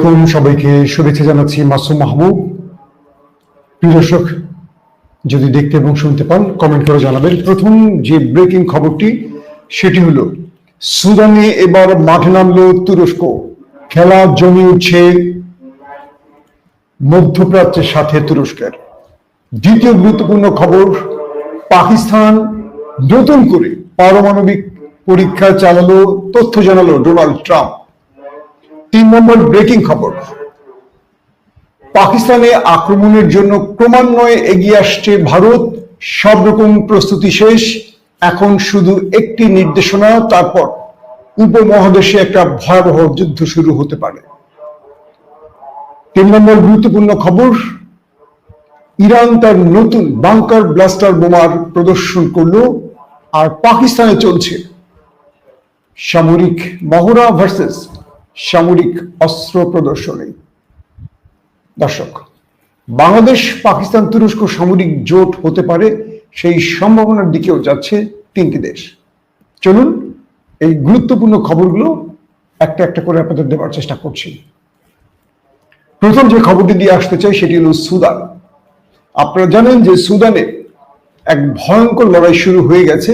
আসসালামু সবাইকে শুভেচ্ছা জানাচ্ছি মাসুম মাহবুব। প্রিয় দর্শক, যদি দেখতে এবং শুনতে পান কমেন্ট করে জানাবেন। প্রথম যে ব্রেকিং খবরটি, সেটি হলো, সুদানে এবার মাঠে নামলো তুরস্ক। খেলা জমি উঠছে মধ্যপ্রাচ্যের সাথে তুরস্কের। দ্বিতীয় গুরুত্বপূর্ণ খবর, পাকিস্তান নতুন করে পারমাণবিক পরীক্ষা চালালো, তথ্য জানালো ডোনাল্ড ট্রাম্প। তিন নম্বর ব্রেকিং খবর। পাকিস্তানে আক্রমণের জন্য ক্রমান্বয়ে এগিয়ে আসছে ভারত। সব রকম প্রস্তুতি শেষ। এখন শুধু একটি নির্দেশনা, তারপর উপমহাদেশে একটা ভয়াবহ যুদ্ধ শুরু হতে পারে। তিন নম্বর গুরুত্বপূর্ণ খবর, ইরান তার নতুন বাংকার ব্লাস্টার বোমার প্রদর্শন করল আর পাকিস্তানে চলছে সামরিক মহড়া ভার্সেস সামরিক অস্ত্র প্রদর্শনী। দর্শক, বাংলাদেশ পাকিস্তান তুরস্ক সামরিক জোট হতে পারে, সেই সম্ভাবনার দিকেও যাচ্ছে তিনটি দেশ। চলুন এই গুরুত্বপূর্ণ খবরগুলো একটা একটা করে আপনাদের দেওয়ার চেষ্টা করছি। প্রথম যে খবরটি দিয়ে আসতে চাই, সেটি হলো সুদান। আপনারা জানেন যে সুদানে এক ভয়ঙ্কর লড়াই শুরু হয়ে গেছে,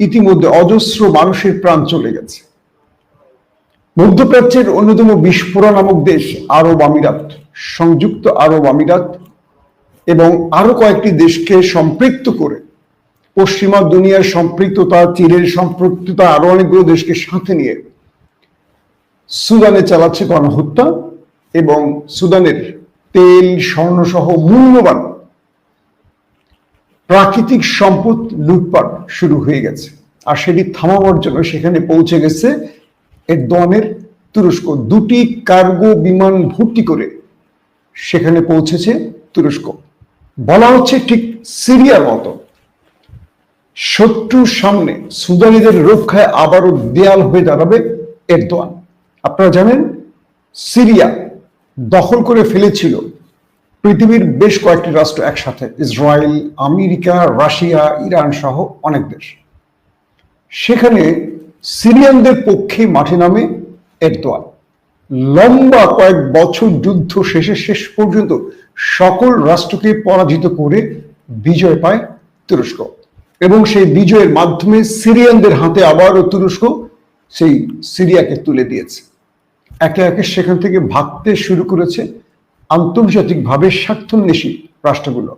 ইতিমধ্যে অজস্র মানুষের প্রাণ চলে গেছে। মধ্যপ্রাচ্যের অন্যতম বিস্ফোরা নামক দেশ আরব আমিরাত। সংযুক্ত আরব আমিরাত এবং আরও কয়েকটি দেশকে সম্পৃক্ত করে পশ্চিমা দুনিয়ার সম্পৃক্ততা, চীনের সম্পৃক্ততা, আরও অনেকগুলো দেশকে সাথে নিয়ে সুদানে চালাচ্ছে গণহত্যা এবং সুদানের তেল, স্বর্ণসহ মূল্যবান প্রাকৃতিক সম্পদ লুটপাট শুরু হয়ে গেছে। আর সেটি থামাবার জন্য সেখানে পৌঁছে গেছে এরদোয়ানের তুরস্ক দুটি কার্গো বিমান ভর্তি করে সেখানে পৌঁছেছে তুরস্ক। বলা হচ্ছে ঠিক সিরিয়ার মতো। শত্রুর সামনে সুদানিদের রক্ষায় আবারও দেয়াল হয়ে দাঁড়াবে এরদোয়ান আপনারা জানেন, সিরিয়া দখল করে ফেলেছিল পৃথিবীর বেশ কয়েকটি রাষ্ট্র একসাথে, ইসরায়েল, আমেরিকা, রাশিয়া, ইরান সহ অনেক দেশ। সেখানে সিরিয়ানদের পক্ষে মাঠে নামে এরদোয়ান। লম্বা কয়েক বছর যুদ্ধ শেষে শেষ পর্যন্ত সকল রাষ্ট্রকে পরাজিত করে বিজয় পায় তুরস্ক। এবং সেই বিজয়ের মাধ্যমে সিরিয়ানদের হাতে আবারও তুরস্ক সেই সিরিয়াকে তুলে দিয়েছে। একে একে সেখান থেকে ভাগতে শুরু করেছে আন্তর্জাতিকভাবে স্বার্থন্বেষী রাষ্ট্রগুলো।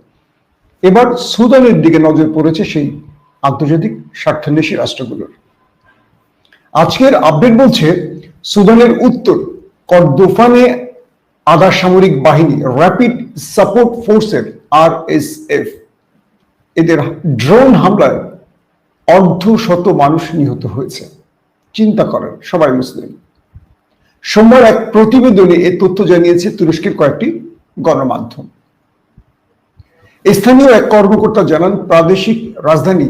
এবার সুদানের দিকে নজর পড়েছে সেই আন্তর্জাতিক স্বার্থন্বেষী রাষ্ট্রগুলোর। আজকের আপডেট বলছে, সুদানের উত্তর, কর্দোফানে আধা সামরিক বাহিনী র্যাপিড সাপোর্ট ফোর্সের আর এস এফ এদের ড্রোন হামলায় অর্ধ শত মানুষ নিহত হয়েছে। চিন্তা করেন সবাই মুসলিম। সোমবার এক প্রতিবেদনে এ তথ্য জানিয়েছে তুরস্কের কয়েকটি গণমাধ্যম। স্থানীয় এক কর্মকর্তা জানান, প্রাদেশিক রাজধানী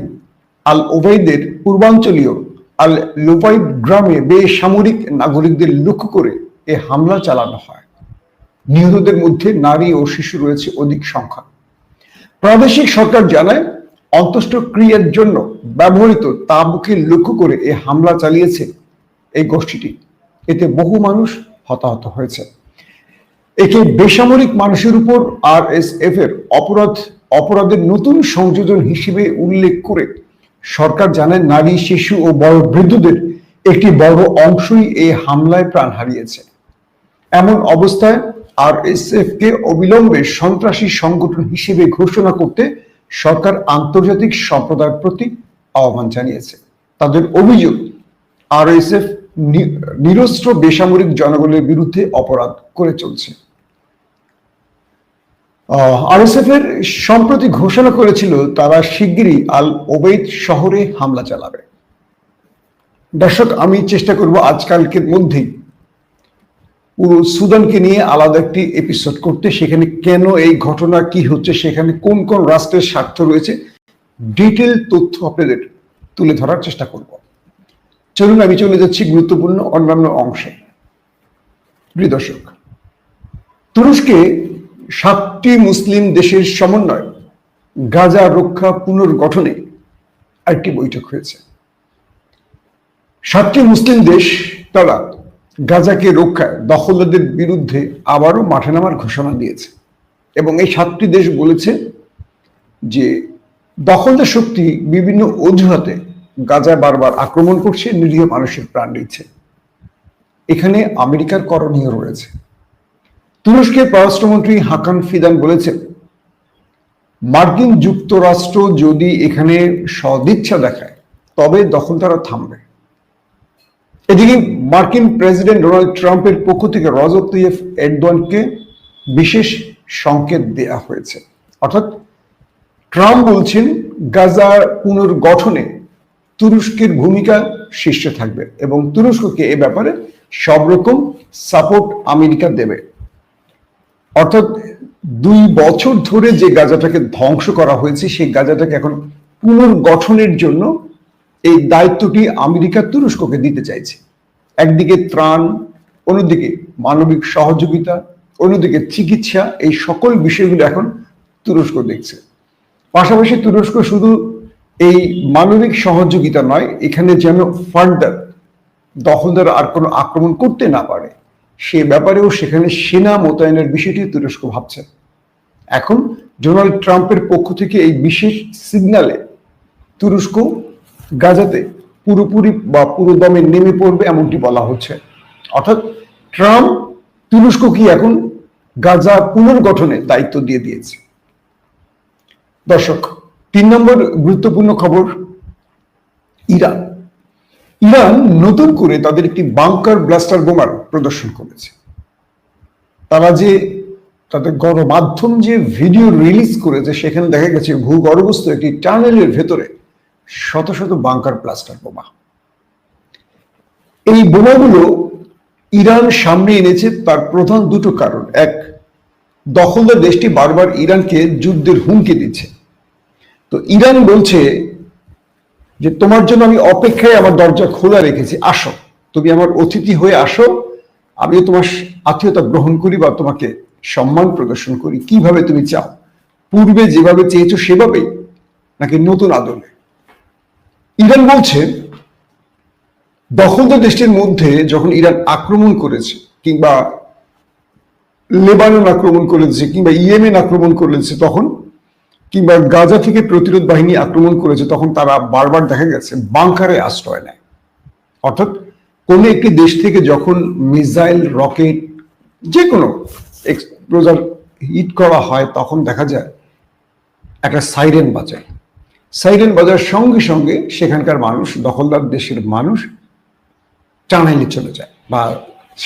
আল ওবাইদের পূর্বাঞ্চলীয় আল লোপাইদ গ্রামে বেসামরিক নাগরিকদের লক্ষ্য করে এ হামলা চালানো হয়। নিহতদের মধ্যে নারী ও শিশু রয়েছে অধিক সংখ্যা প্রাদেশিক সরকার জানায়, অন্ত্যেষ্টিক্রিয়ার জন্য ব্যবহৃত তাবুকে লক্ষ্য করে এ হামলা চালিয়েছে এই গোষ্ঠীটি। এতে বহু মানুষ হতাহত হয়েছে। একে বেসামরিক মানুষের উপর আর এস এফ এর অপরাধ, অপরাধের নতুন সংযোজন হিসেবে উল্লেখ করে সরকার জানায় নারী, শিশু ও বড় বৃদ্ধদের একটি বড় অংশই এই হামলায় প্রাণ হারিয়েছে। এমন অবস্থায় আর কে অবিলম্বে সন্ত্রাসী সংগঠন হিসেবে ঘোষণা করতে সরকার আন্তর্জাতিক সম্প্রদায়ের প্রতি আহ্বান জানিয়েছে। তাদের অভিযোগ আর এস এফ নিরস্ত্র বেসামরিক জনগণের বিরুদ্ধে অপরাধ করে চলছে। আরএসএফ এর সম্প্রতি ঘোষণা করেছিল তারা শিগগিরই আল ওবেদ শহরে হামলা চালাবে। দর্শক, আমি চেষ্টা করব আজকালকের মধ্যেই পুরো সুদানকে নিয়ে আলাদা একটি এপিসোড করতে। সেখানে কেন এই ঘটনা, কি হচ্ছে, সেখানে কোন কোন রাষ্ট্রের স্বার্থ রয়েছে, ডিটেল তথ্য আপনাদের তুলে ধরার চেষ্টা করব। চলুন, আমি চলে যাচ্ছি গুরুত্বপূর্ণ অন্যান্য অংশে। প্রিয় দর্শক, তুরস্কে সাতটি মুসলিম দেশের সমন্বয় গাজা রক্ষা পুনর্গঠনে একটি বৈঠক হয়েছে। সাতটি মুসলিম দেশ তারা গাজাকে রক্ষায় দখলদারদের বিরুদ্ধে আবারও মাঠে নামার ঘোষণা দিয়েছে এবং এই সাতটি দেশ বলেছে যে দখলদার শক্তি বিভিন্ন অজুহাতে গাজায় বারবার আক্রমণ করছে, নিরীহ মানুষের প্রাণ নিচ্ছে এখানে আমেরিকার করণীয় রয়েছে। তুরস্কের পররাষ্ট্রমন্ত্রী হাকান ফিদান বলেছেন, মার্কিন যুক্তরাষ্ট্র যদি এখানে সদিচ্ছা দেখায়, তবে দখল তারা থামবে। এদিকে মার্কিন প্রেসিডেন্ট ডোনাল্ড ট্রাম্পের পক্ষ থেকে রজব তৈয়ফ বিশেষ সংকেত দেয়া হয়েছে। অর্থাৎ ট্রাম্প বলছেন, গাজার পুনর্গঠনে তুরস্কের ভূমিকা শীর্ষে থাকবে এবং তুরস্ককে এ ব্যাপারে সব রকম সাপোর্ট আমেরিকা দেবে। অর্থাৎ দুই বছর ধরে যে গাজাটাকে ধ্বংস করা হয়েছে, সেই গাজাটাকে এখন পুনর্গঠনের জন্য এই দায়িত্বটি আমেরিকা তুরস্ককে দিতে চাইছে। একদিকে ত্রাণ, অন্যদিকে মানবিক সহযোগিতা, অন্যদিকে চিকিৎসা, এই সকল বিষয়গুলো এখন তুরস্ক দেখছে। পাশাপাশি তুরস্ক শুধু এই মানবিক সহযোগিতা নয়, এখানে যেন ফার্দার দখলদার আর কোনো আক্রমণ করতে না পারে সে ব্যাপারেও সেখানে সেনা মোতায়েনের বিষয়টি তুরস্ক ভাবছে। এখন ডোনাল্ড ট্রাম্পের পক্ষ থেকে এই বিশেষ সিগনালে তুরস্ক গাজাতে পুরোপুরি বা পুরোদমে নেমে পড়বে এমনটি বলা হচ্ছে। অর্থাৎ ট্রাম্প তুরস্ক কি এখন গাজা পুনর্গঠনে দায়িত্ব দিয়ে দিয়েছে। দর্শক, তিন নম্বর গুরুত্বপূর্ণ খবর, ইরান। ইরান নতুন করে তাদের একটি বাংকার ব্লাস্টার বোমার প্রদর্শন করেছে। তারা যে তাদের গণমাধ্যম যে ভিডিও রিলিজ করেছে, সেখানে দেখা গেছে ভূগর্ভস্থ একটি টানেলের ভেতরে শত শত বাংকার ব্লাস্টার বোমা। এই বোমাগুলো ইরান সামনে এনেছে তার প্রধান দুটো কারণ। এক, দখলদার দেশটি বারবার ইরানকে যুদ্ধের হুমকি দিচ্ছে। তো ইরান বলছে যে তোমার জন্য আমি অপেক্ষায় আমার দরজা খোলা রেখেছি, আসো। তুমি আমার অতিথি হয়ে আসো। আমিও তোমার আত্মীয়তা গ্রহণ করি বা তোমাকে সম্মান প্রদর্শন করি। কীভাবে তুমি চাও? পূর্বে যেভাবে চেয়েছো সেভাবেই, নাকি নতুন আদলে? ইরান বলছে, দখলদার দেশটির মধ্যে যখন ইরান আক্রমণ করেছে, কিংবা লেবানন আক্রমণ করেছে, কিংবা ইয়েমেন আক্রমণ করেছে, তখন কিংবা গাজা থেকে প্রতিরোধ বাহিনী আক্রমণ করেছে, তখন তারা বারবার দেখা গেছে বাংকারে আশ্রয় নেয়। অর্থাৎ কোন একটি দেশ থেকে যখন মিসাইল, রকেট যে কোনো এক্সপ্লোজার হিট করা হয়, তখন দেখা যায় একটা সাইরেন বাজায়। সাইরেন বাজার সঙ্গে সঙ্গে সেখানকার মানুষ, দখলদার দেশের মানুষ টানাইলে চলে যায় বা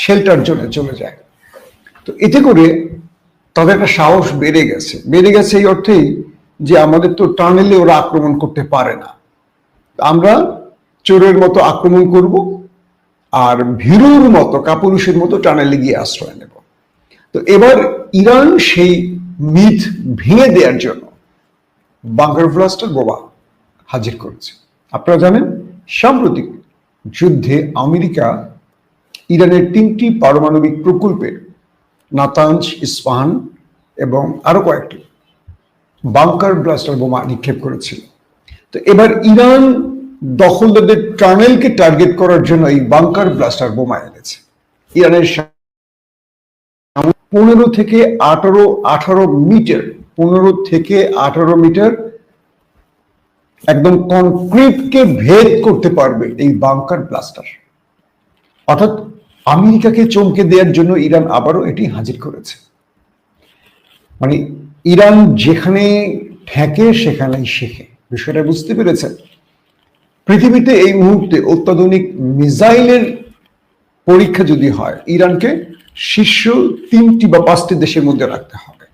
শেল্টার জন্য চলে যায়। তো এতে করে তাদের একটা সাহস বেড়ে গেছে। বেড়ে গেছে এই অর্থেই যে আমাদের তো টানেলে ওরা আক্রমণ করতে পারে না। আমরা চোরের মতো আক্রমণ করব আর ভীরুর মতো, কাপুরুষের মতো টানেলে গিয়ে আশ্রয় নেব। তো এবার ইরান সেই মিথ ভেঙে দেওয়ার জন্য বাংকার ব্লাস্টার বোমা হাজির করেছে। আপনারা জানেন, সাম্প্রতিক যুদ্ধে আমেরিকা ইরানের তিনটি পারমাণবিক প্রকল্পের নাতাঞ্জ, ইস্পাহান এবং আরও কয়েকটি বাংকার ব্লাস্টার বোমা নিক্ষেপ করেছিল। তো এবার ইরান দখলদারদের টানেলকে টার্গেট করার জন্য এই বাংকার ব্লাস্টার বোমা এনেছে। ইরানের পনেরো থেকে আঠারো আঠারো মিটার, পনেরো থেকে আঠারো মিটার একদম কনক্রিটকে ভেদ করতে পারবে এই বাংকার ব্লাস্টার। অর্থাৎ আমেরিকাকে চমকে দেওয়ার জন্য ইরান আবারও এটি হাজির করেছে। মানে ইরান যেখানে ঠেকে, সেখানেই শেখে। বিষয়টা বুঝতে পেরেছেন? পৃথিবীতে এই মুহূর্তে অত্যাধুনিক মিসাইলের পরীক্ষা যদি হয়, ইরানকে শীর্ষ তিনটি বা পাঁচটি দেশের মধ্যে রাখতে হবে।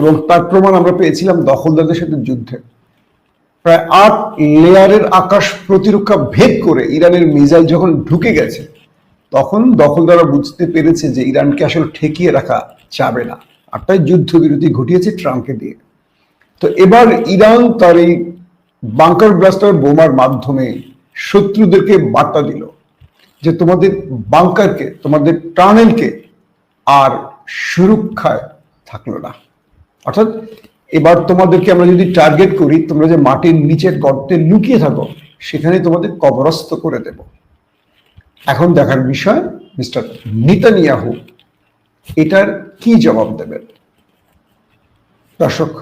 এবং তার প্রমাণ আমরা পেয়েছিলাম দখলদারদের সাথে যুদ্ধে। প্রায় আট লেয়ারের আকাশ প্রতিরক্ষা ভেদ করে ইরানের মিসাইল যখন ঢুকে গেছে, তখন দখলদাররা বুঝতে পেরেছে যে ইরানকে আসলে ঠেকিয়ে রাখা যাবে না। তাই যুদ্ধবিরতি ঘটিয়েছে ট্রাম্পকে দিয়ে। তো এবার ইরান তার এই বাংকার ব্লাস্টার বোমার মাধ্যমে শত্রুদেরকে বার্তা দিল যে তোমাদের বাংকারকে তোমাদের টানেলকে আর সুরক্ষায় থাকল না। অর্থাৎ এবার তোমাদেরকে আমরা যদি টার্গেট করি, তোমরা যে মাটির নিচের গর্তে লুকিয়ে থাকো সেখানে তোমাদের কবরস্থ করে দেব। এখন দেখার বিষয়, মিস্টার নিতানিয়াহু এটার কি জবাব দেবেন? দর্শক,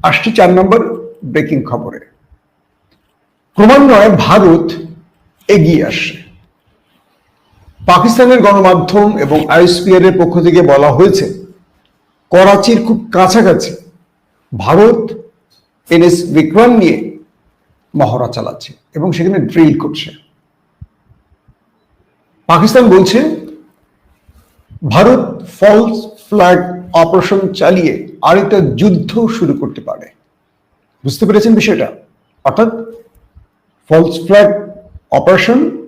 আসছি চার নম্বর ব্রেকিং খবরে। ক্রমান্বয়ে ভারত এগিয়ে আসছে। পাকিস্তানের গণমাধ্যম এবং আইএসপিআর এর পক্ষ থেকে বলা হয়েছে, করাচির খুব কাছাকাছি ভারত এনএস বিক্রম নিয়ে মহড়া চালাচ্ছে এবং সেখানে ড্রিল করছে। পাকিস্তান বলছে ভারত ফলস ফ্ল্যাগ অপারেশন চালিয়ে আরেকটা যুদ্ধ শুরু করতে পারে। বুঝতে পেরেছেন বিষয়টা? অর্থাৎ ফলস ফ্ল্যাগ অপারেশন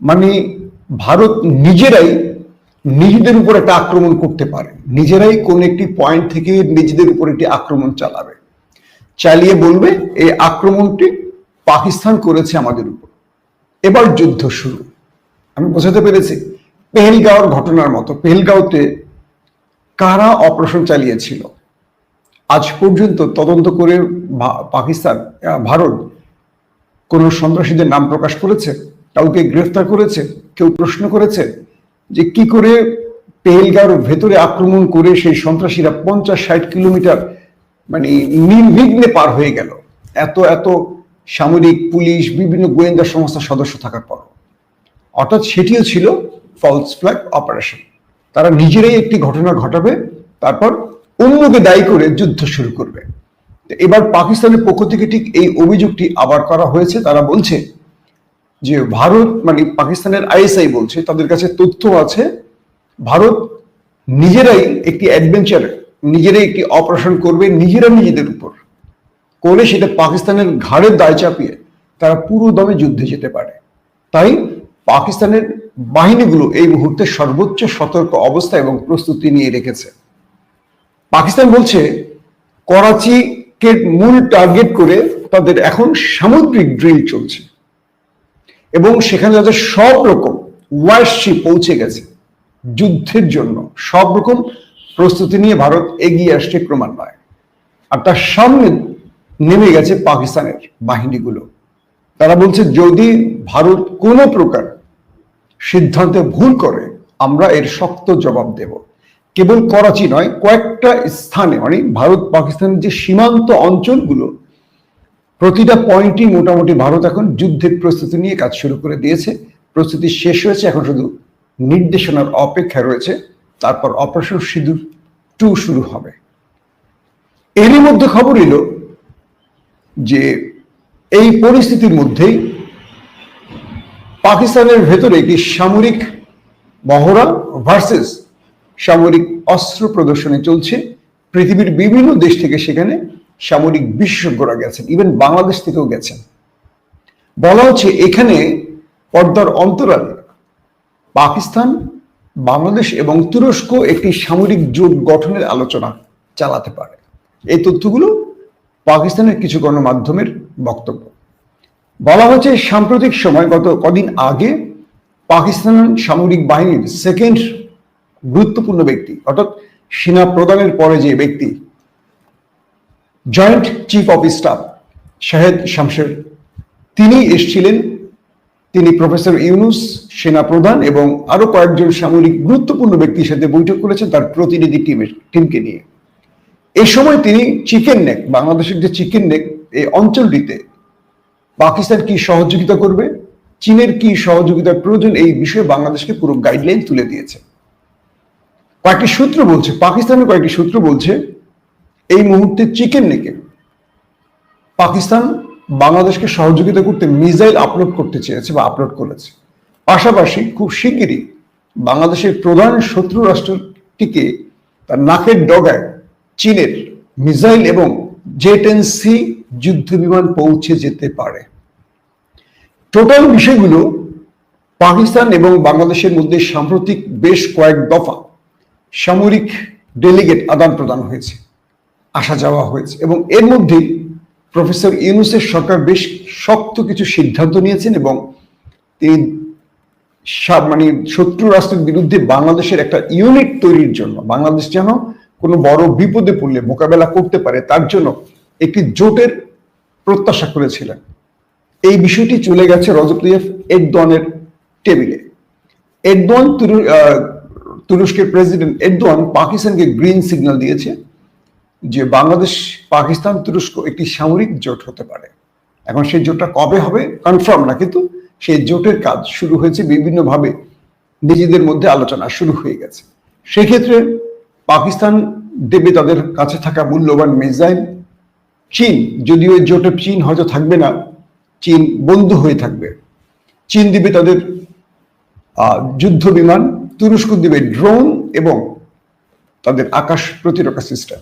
মানে ভারত নিজেরাই নিজেদের উপর একটা আক্রমণ করতে পারে। নিজেরাই কোন একটি পয়েন্ট থেকে নিজেদের উপর একটি আক্রমণ চালাবে। চালিয়ে বলবে, এই আক্রমণটি পাকিস্তান করেছে আমাদের উপর। এবার যুদ্ধ শুরু। আমি বোঝাতে পেরেছি। পেহেলগাঁওর ঘটনার মতো, পেহেলগাঁওতে কারা অপারেশন চালিয়েছিল? আজ পর্যন্ত তদন্ত করে পাকিস্তান ভারত কোন সন্ত্রাসীদের নাম প্রকাশ করেছে? কাউকে গ্রেফতার করেছে? কেউ প্রশ্ন করেছে যে কি করে পেহেলগাঁওর ভেতরে আক্রমণ করে সেই সন্ত্রাসীরা পঞ্চাশ ষাট কিলোমিটার মানে নির্বিঘ্নে পার হয়ে গেল? এত এত সামরিক, পুলিশ, বিভিন্ন গোয়েন্দা সংস্থার সদস্য থাকার পর অর্থাৎ সেটিও ছিল ফলস ফ্ল্যাগ অপারেশন তারা নিজেরাই একটি ঘটনা ঘটাবে, তারপর অন্যকে দায়ী করে যুদ্ধ শুরু করবে। এবার পাকিস্তানের পক্ষ থেকে ঠিক এই অভিযোগটি আবার করা হয়েছে। তারা বলছে যে ভারত মানে পাকিস্তানের আইএসআই বলছে, তাদের কাছে তথ্য আছে, ভারত নিজেরাই একটি অ্যাডভেঞ্চার নিজেরাই একটি অপারেশন করবে, নিজেরা নিজেদের উপর। করে সেটা পাকিস্তানের ঘাড়ের দায় চাপিয়ে তারা পুরো দমে যুদ্ধে যেতে পারে। তাই পাকিস্তানের বাহিনীগুলো এই মুহূর্তে সর্বোচ্চ সতর্ক অবস্থা এবং প্রস্তুতি নিয়ে রেখেছে। পাকিস্তান বলছে, করাচিকে মূল টার্গেট করে তাদের এখন সামুদ্রিক ড্রিল চলছে। এবং সেখানে তাদের সব রকম ওয়ারশিপ পৌঁছে গেছে যুদ্ধের জন্য। সব রকম প্রস্তুতি নিয়ে ভারত এগিয়ে আসছে ক্রমান্বয়ে। আর তার সামনে নেমে গেছে পাকিস্তানের বাহিনীগুলো। তারা বলছে, যদি ভারত কোনো প্রকার সিদ্ধান্তে ভুল করে আমরা এর শক্ত জবাব দেব। কেবল করাচি নয়, কয়েকটা স্থানে মানে ভারত, পাকিস্তানের যে সীমান্ত অঞ্চলগুলো, প্রতিটা পয়েন্টই মোটামুটি ভারত এখন যুদ্ধের প্রস্তুতি নিয়ে কাজ শুরু করে দিয়েছে। প্রস্তুতি শেষ হয়েছে, এখন শুধু নির্দেশনার অপেক্ষা রয়েছে। তারপর অপারেশন সিঁদুর টু শুরু হবে। এরই মধ্যে খবর এলো যে এই পরিস্থিতির মধ্যেই পাকিস্তানের ভেতরে একটি সামরিক মহড়া ভার্সেস সামরিক অস্ত্র প্রদর্শনী চলছে? পৃথিবীর বিভিন্ন দেশ থেকে সেখানে সামরিক বিশেষজ্ঞরা গেছেন ইভেন বাংলাদেশ থেকেও গেছেন। বলা হচ্ছে এখানে পর্দার অন্তরালে পাকিস্তান, বাংলাদেশ এবং তুরস্ক একটি সামরিক জোট গঠনের আলোচনা চালাতে পারে। এই তথ্যগুলো পাকিস্তানের কিছু গণমাধ্যমের বক্তব্য। বলা হচ্ছে সাম্প্রতিক সময় গত কদিন আগে পাকিস্তান সামরিক বাহিনীর সেকেন্ড গুরুত্বপূর্ণ ব্যক্তি, অর্থাৎ সেনা প্রদানের পরে যে ব্যক্তি joint chief of staff Shahed Shamsher. তিনি এসছিলেন, তিনি প্রফেসর ইউনুস, সেনা প্রধান এবং আরও কয়েকজন সামরিক গুরুত্বপূর্ণ ব্যক্তির সাথে বৈঠক করেছেন তার প্রতিনিধি টিমের টিমকে নিয়ে। এই সময় তিনি চিকেন নেক বাংলাদেশের যে চিকেন নেক এই অঞ্চলটিতে পাকিস্তান কি সহযোগিতা করবে? চীনের কি সহযোগিতার প্রয়োজন? এই বিষয়ে বাংলাদেশকে পুরো গাইডলাইন তুলে দিয়েছে। কয়েকটি সূত্র বলছে, পাকিস্তানের কয়েকটি সূত্র বলছে, এই মুহূর্তে চিকেন নেকে পাকিস্তান বাংলাদেশকে সহযোগিতা করতে মিসাইল আপলোড করতে চেয়েছে বা আপলোড করেছে। পাশাপাশি খুব শিগগিরই বাংলাদেশের প্রধান শত্রু রাষ্ট্রটিকে তার নাকের ডগায় চীনের মিসাইল এবং জেট এন সি যুদ্ধ বিমান পৌঁছে যেতে পারে। টোটাল বিষয়গুলো পাকিস্তান এবং বাংলাদেশের মধ্যে সাম্প্রতিক বেশ কয়েক দফা সামরিক ডেলিগেট আদান প্রদান হয়েছে, আসা যাওয়া হয়েছে এবং এর মধ্যে প্রফেসর ইউনুসের সরকার বেশ শক্ত কিছু সিদ্ধান্ত নিয়েছেন এবং তিনি মানে শত্রু রাষ্ট্রের বিরুদ্ধে বাংলাদেশের একটা ইউনিট তৈরির জন্য, বাংলাদেশ যেন কোনো বড় বিপদে পড়লে মোকাবেলা করতে পারে, তার জন্য একটি জোটের প্রত্যাশা করেছিলেন। এই বিষয়টি চলে গেছে রজব তৈয়ব এরদোয়ানের টেবিলে। এরদোয়ান তুরস্কের প্রেসিডেন্ট এরদোয়ান পাকিস্তানকে গ্রিন সিগন্যাল দিয়েছে যে বাংলাদেশ, পাকিস্তান, তুরস্ক একটি সামরিক জোট হতে পারে। এখন সেই জোটটা কবে হবে কনফার্ম না, কিন্তু সেই জোটের কাজ শুরু হয়েছে, বিভিন্নভাবে নিজেদের মধ্যে আলোচনা শুরু হয়ে গেছে। সেক্ষেত্রে পাকিস্তান দেবে তাদের কাছে থাকা মূল্যবান মিসাইল। চীন, যদিও জোটে চীন হয়তো থাকবে না, চীন বন্ধু হয়ে থাকবে। চীন দিবে তাদের যুদ্ধ বিমান, তুরস্ক দিবে ড্রোন এবং তাদের আকাশ প্রতিরক্ষা সিস্টেম।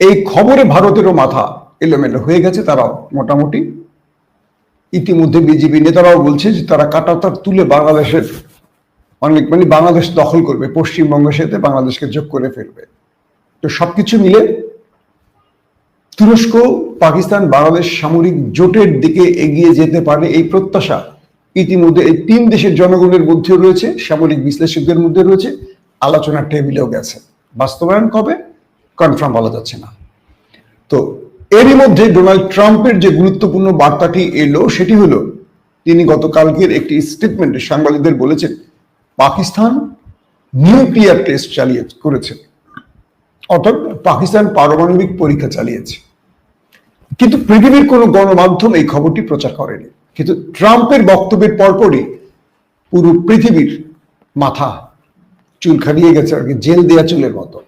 এই খবরে ভারতেরও মাথা এলোমেলো হয়ে গেছে, তারাও মোটামুটি। ইতিমধ্যে বিজেপি নেতারাও বলছে যে তারা কাটাতার তুলে বাংলাদেশের অনেক মানে বাংলাদেশ দখল করবে পশ্চিমবঙ্গের সাথে বাংলাদেশকে যোগ করে ফেলবে। তো সবকিছু মিলে তুরস্ক, পাকিস্তান, বাংলাদেশ সামরিক জোটের দিকে এগিয়ে যেতে পারে এই প্রত্যাশা ইতিমধ্যে এই তিন দেশের জনগণের মধ্যে রয়েছে, সামরিক বিশ্লেষকদের মধ্যে রয়েছে, আলোচনার টেবিলেও গেছে। বাস্তবায়ন কবে? কনফার্ম বলা যাচ্ছে না। তো এরই মধ্যে ডোনাল্ড ট্রাম্পের যে গুরুত্বপূর্ণ বার্তাটি এলো, সেটি হলো তিনি গতকালকের একটি স্টেটমেন্টে সাংবাদিকদের বলেছেন পাকিস্তান নিউক্লিয়ার টেস্ট চালিয়ে করেছে। অর্থাৎ পাকিস্তান পারমাণবিক পরীক্ষা চালিয়েছে। কিন্তু পৃথিবীর কোনো গণমাধ্যম এই খবরটি প্রচার করেনি। কিন্তু ট্রাম্পের বক্তব্যের পরপরই পুরো পৃথিবীর মাথা চুল খাটিয়ে গেছে, আর কি জেল দেয়া চুলের মতো।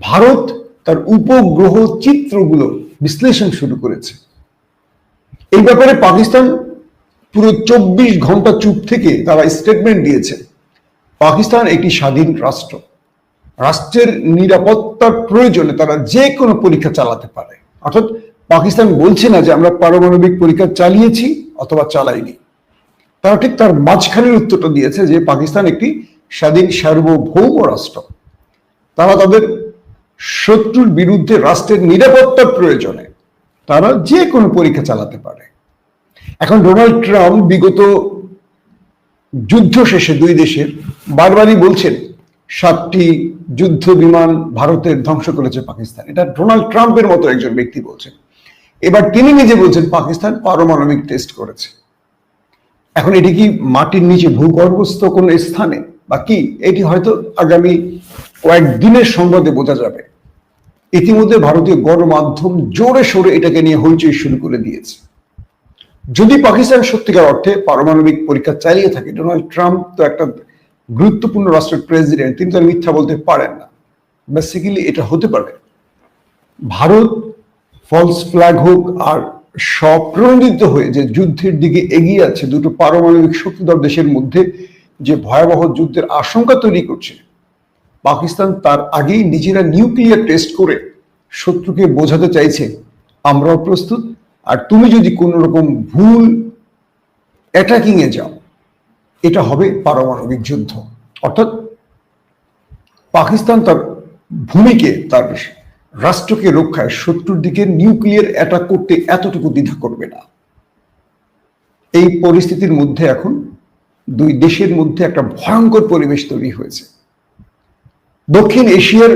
ভারত তার উপগ্রহ চিত্রগুলো বিশ্লেষণ শুরু করেছে। এই ব্যাপারে পাকিস্তান পুরো চব্বিশ ঘণ্টা চুপ থেকে তারা স্টেটমেন্ট দিয়েছে। পাকিস্তান একটি স্বাধীন রাষ্ট্র। রাষ্ট্রের নিরাপত্তার প্রয়োজনে তারা যে কোনো পরীক্ষা চালাতে পারে। অর্থাৎ পাকিস্তান বলছে না যে আমরা পারমাণবিক পরীক্ষা চালিয়েছি অথবা চালাইনি। তারা ঠিক তার মাঝখানের উত্তরটা দিয়েছে যে পাকিস্তান একটি স্বাধীন সার্বভৌম রাষ্ট্র। তারা তাদের শত্রুর বিরুদ্ধে রাষ্ট্রের নিরাপত্তার প্রয়োজনে তারা যে কোনো পরীক্ষা চালাতে পারে। এখন ডোনাল্ড ট্রাম্প বিগত যুদ্ধ শেষে দুই দেশের বারবারই বলছেন, সাতটি যুদ্ধ বিমান ভারতের ধ্বংস করেছে পাকিস্তান। এটা ডোনাল্ড ট্রাম্পের মতো একজন ব্যক্তি বলছেন। এবার তিনি নিজে বলছেন, পাকিস্তান পারমাণবিক টেস্ট করেছে। এখন এটি কি মাটির নিচে ভূগর্ভস্থ কোন স্থানে? বা কি? এটি হয়তো আগামী কয়েকদিনের সংবাদে বোঝা যাবে। ইতিমধ্যে ভারতীয় গণমাধ্যম জোরে সোরে এটাকে নিয়ে হইচই শুরু করে দিয়েছে। যদি পাকিস্তান সত্যিকার অর্থে পারমাণবিক পরীক্ষা চালিয়ে থাকে, ডোনাল্ড ট্রাম্প তো একটা গুরুত্বপূর্ণ রাষ্ট্রের প্রেসিডেন্ট তিনি তো মিথ্যা বলতে পারেন না। বেসিক্যালি এটা হতে পারে। ভারত ফলস ফ্ল্যাগ হোক আর স্বপ্রণোদিত হয়ে যে যুদ্ধের দিকে এগিয়ে আছে, দুটো পারমাণবিক শক্তিধর দেশের মধ্যে যে ভয়াবহ যুদ্ধের আশঙ্কা তৈরি করছে, পাকিস্তান তার আগেই নিজেরা নিউক্লিয়ার টেস্ট করে শত্রুকে বোঝাতে চাইছে। আমরাও প্রস্তুত। আর তুমি যদি কোনো রকম ভুল অ্যাটাকিং এ যাও, এটা হবে পারমাণবিক যুদ্ধ। অর্থাৎ পাকিস্তান তার ভূমিকে, তার রাষ্ট্রকে রক্ষায় শত্রুর দিকে নিউক্লিয়ার অ্যাটাক করতে এতটুকু দ্বিধা করবে না। এই পরিস্থিতির মধ্যে এখন দুই দেশের মধ্যে একটা ভয়ঙ্কর পরিবেশ তৈরি হয়েছে। দক্ষিণ এশিয়ার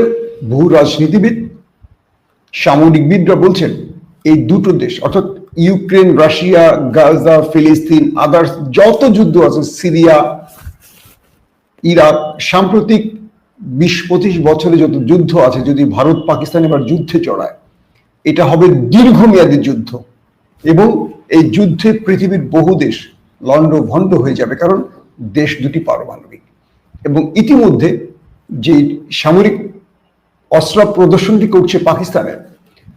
বহু রাজনীতিবিদ সামরিকবিদরা বলছেন এই দুটো দেশ, অর্থাৎ ইউক্রেন, রাশিয়া, গাজা, ফিলিস্তিন, আদার্স, যত যুদ্ধ আছে, সিরিয়া, ইরাক, সাম্প্রতিক বিশ পঁচিশ বছরে যত যুদ্ধ আছে, যদি ভারত পাকিস্তান এবার যুদ্ধে চড়ায়, এটা হবে দীর্ঘমেয়াদী যুদ্ধ। এবং এই যুদ্ধে পৃথিবীর বহু দেশ লন্ড ভণ্ড হয়ে যাবে, কারণ দেশ দুটি পারমাণবিক। এবং ইতিমধ্যে যে সামরিক অস্ত্র প্রদর্শনটি করছে পাকিস্তানের,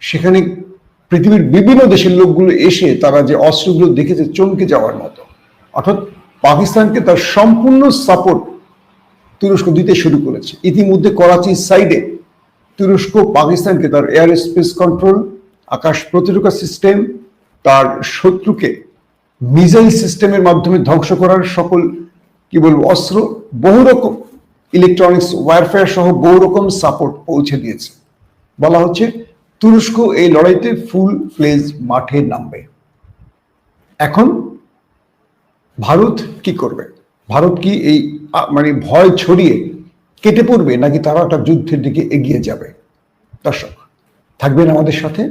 সেখানে পৃথিবীর বিভিন্ন দেশের লোকগুলো এসে তারা যে অস্ত্রগুলো দেখেছে চমকে যাওয়ার মতো। অর্থাৎ পাকিস্তানকে তার সম্পূর্ণ সাপোর্ট তুরস্ক দিতে শুরু করেছে। ইতিমধ্যে করাচির সাইডে তুরস্ক পাকিস্তানকে তার এয়ার স্পেস কন্ট্রোল আকাশ প্রতিরক্ষা সিস্টেম তার শত্রুকে মিসাইল সিস্টেমের মাধ্যমে ধ্বংস করার সকল, কি বলব, অস্ত্র বহু রকম ইলেকট্রনিক্স ওয়ারফেয়ার সহ বহু রকম সাপোর্ট পৌঁছে দিয়েছে। বলা হচ্ছে তুরস্ক এই লড়াইতে ফুল ফ্লেজ মাঠে নামবে। এখন ভারত কি করবে? ভারত কি এই মানে ভয় ছড়িয়ে কেটে পড়বে নাকি তারা একটা যুদ্ধের দিকে এগিয়ে যাবে? দর্শক, থাকবেন আমাদের সাথে।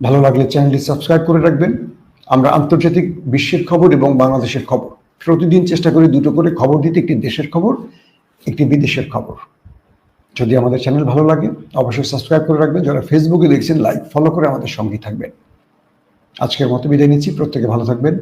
ভালো লাগলে চ্যানেলটি সাবস্ক্রাইব করে রাখবেন। আমরা আন্তর্জাতিক বিশ্বের খবর এবং বাংলাদেশের খবর। প্রতিদিন চেষ্টা করি দুটো করে খবর দিতে, একটি দেশের খবর, একটি বিদেশের খবর। যদি আমাদের চ্যানেল ভালো লাগে, অবশ্যই সাবস্ক্রাইব করে রাখবেন। যারা ফেসবুকে দেখছেন লাইক ফলো করে আমাদের সঙ্গী থাকবেন। আজকের মতো বিদায় নিচ্ছি। প্রত্যেকে ভালো থাকবেন।